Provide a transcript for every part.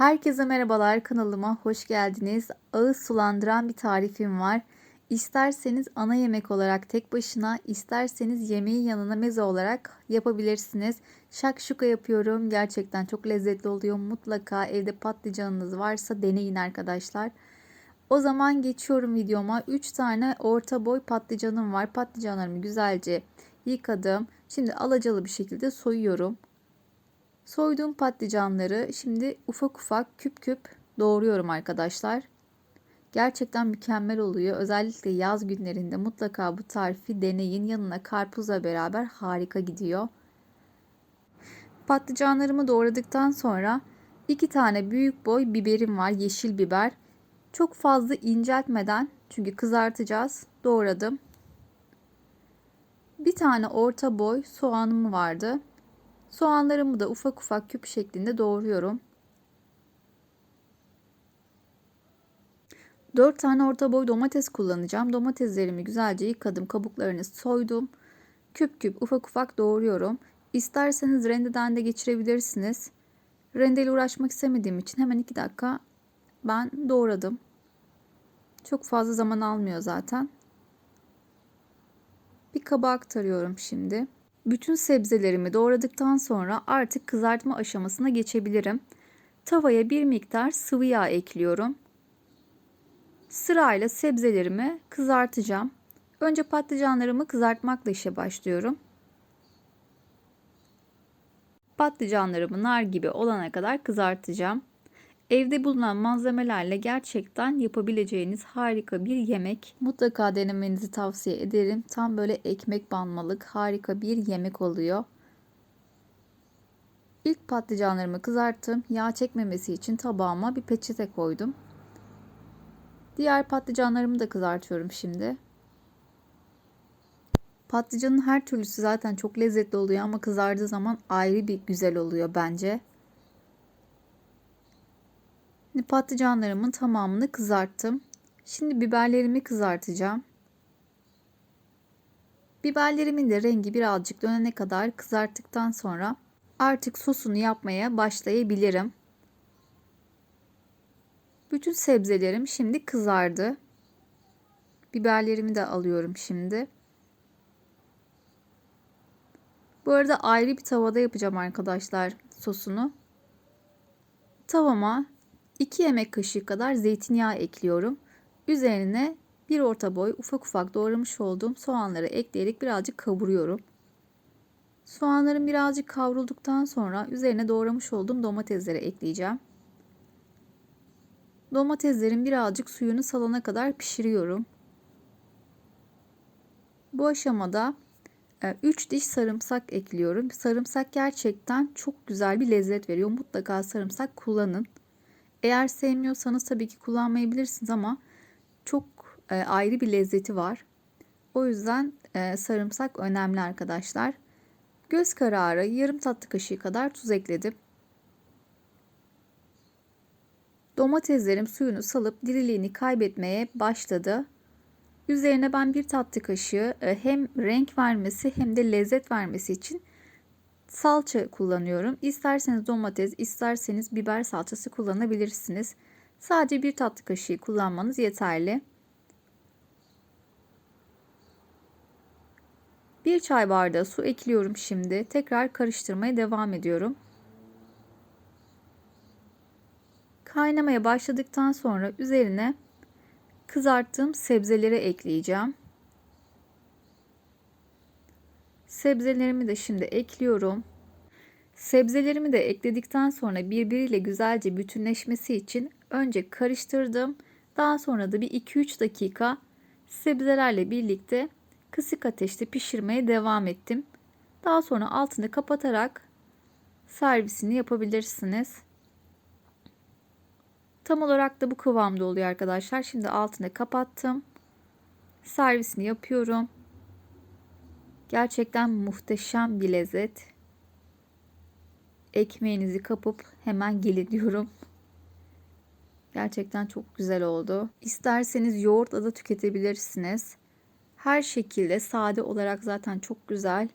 Herkese merhabalar kanalıma hoş geldiniz. Ağız sulandıran bir tarifim var. İsterseniz ana yemek olarak tek başına, isterseniz yemeğin yanına meze olarak yapabilirsiniz. Şakşuka yapıyorum. Gerçekten çok lezzetli oluyor. Mutlaka evde patlıcanınız varsa deneyin arkadaşlar. O zaman geçiyorum videoma. 3 tane orta boy patlıcanım var. Patlıcanlarımı güzelce yıkadım. Şimdi alacalı bir şekilde soyuyorum. Soyduğum patlıcanları şimdi ufak ufak küp küp doğruyorum arkadaşlar. Gerçekten mükemmel oluyor. Özellikle yaz günlerinde mutlaka bu tarifi deneyin. Yanına karpuzla beraber harika gidiyor. Patlıcanlarımı doğradıktan sonra iki tane büyük boy biberim var. Yeşil biber. Çok fazla inceltmeden çünkü kızartacağız. Doğradım. Bir tane orta boy soğanım vardı. Soğanlarımı da ufak ufak küp şeklinde doğruyorum. 4 tane orta boy domates kullanacağım. Domateslerimi güzelce yıkadım. Kabuklarını soydum. Küp küp ufak ufak doğruyorum. İsterseniz rendeden de geçirebilirsiniz. Rendeyle uğraşmak istemediğim için hemen 2 dakika ben doğradım. Çok fazla zaman almıyor zaten. Bir kaba aktarıyorum şimdi. Bütün sebzelerimi doğradıktan sonra artık kızartma aşamasına geçebilirim. Tavaya bir miktar sıvı yağ ekliyorum. Sırayla sebzelerimi kızartacağım. Önce patlıcanlarımı kızartmakla işe başlıyorum. Patlıcanlarımı nar gibi olana kadar kızartacağım. Evde bulunan malzemelerle gerçekten yapabileceğiniz harika bir yemek. Mutlaka denemenizi tavsiye ederim. Tam böyle ekmek banmalık harika bir yemek oluyor. İlk patlıcanlarımı kızarttım. Yağ çekmemesi için tabağıma bir peçete koydum. Diğer patlıcanlarımı da kızartıyorum şimdi. Patlıcanın her türlüsü zaten çok lezzetli oluyor ama kızardığı zaman ayrı bir güzel oluyor bence. Şimdi patlıcanlarımın tamamını kızarttım. Şimdi biberlerimi kızartacağım. Biberlerimin de rengi birazcık dönene kadar kızarttıktan sonra artık sosunu yapmaya başlayabilirim. Bütün sebzelerim şimdi kızardı. Biberlerimi de alıyorum şimdi. Bu arada ayrı bir tavada yapacağım arkadaşlar sosunu. Tavama 2 yemek kaşığı kadar zeytinyağı ekliyorum. Üzerine bir orta boy ufak ufak doğramış olduğum soğanları ekleyerek birazcık kavuruyorum. Soğanlarım birazcık kavrulduktan sonra üzerine doğramış olduğum domatesleri ekleyeceğim. Domateslerin birazcık suyunu salana kadar pişiriyorum. Bu aşamada 3 e, diş sarımsak ekliyorum. Sarımsak gerçekten çok güzel bir lezzet veriyor. Mutlaka sarımsak kullanın. Eğer sevmiyorsanız tabii ki kullanmayabilirsiniz ama çok e, ayrı bir lezzeti var. O yüzden e, sarımsak önemli arkadaşlar. Göz kararı yarım tatlı kaşığı kadar tuz ekledim. Domateslerim suyunu salıp diriliğini kaybetmeye başladı. Üzerine ben bir tatlı kaşığı e, hem renk vermesi hem de lezzet vermesi için salça kullanıyorum. İsterseniz domates, isterseniz biber salçası kullanabilirsiniz. Sadece bir tatlı kaşığı kullanmanız yeterli. Bir çay bardağı su ekliyorum şimdi. Tekrar karıştırmaya devam ediyorum. Kaynamaya başladıktan sonra üzerine kızarttığım sebzeleri ekleyeceğim. Sebzelerimi de şimdi ekliyorum. Sebzelerimi de ekledikten sonra birbiriyle güzelce bütünleşmesi için önce karıştırdım. Daha sonra da bir 2-3 dakika sebzelerle birlikte kısık ateşte pişirmeye devam ettim. Daha sonra altını kapatarak servisini yapabilirsiniz. Tam olarak da bu kıvamda oluyor arkadaşlar. Şimdi altını kapattım. Servisini yapıyorum. Gerçekten muhteşem bir lezzet. Ekmeğinizi kapıp hemen gelin diyorum. Gerçekten çok güzel oldu. İsterseniz yoğurtla da tüketebilirsiniz. Her şekilde sade olarak zaten çok güzel.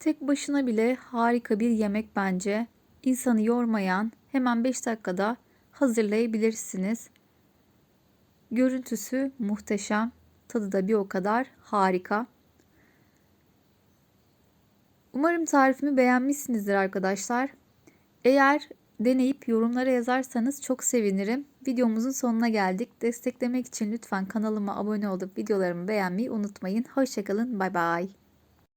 Tek başına bile harika bir yemek bence. insanı yormayan hemen 5 dakikada hazırlayabilirsiniz. Görüntüsü muhteşem, tadı da bir o kadar harika. Umarım tarifimi beğenmişsinizdir arkadaşlar. Eğer deneyip yorumlara yazarsanız çok sevinirim. Videomuzun sonuna geldik. Desteklemek için lütfen kanalıma abone olup videolarımı beğenmeyi unutmayın. Hoşçakalın. Bay bay.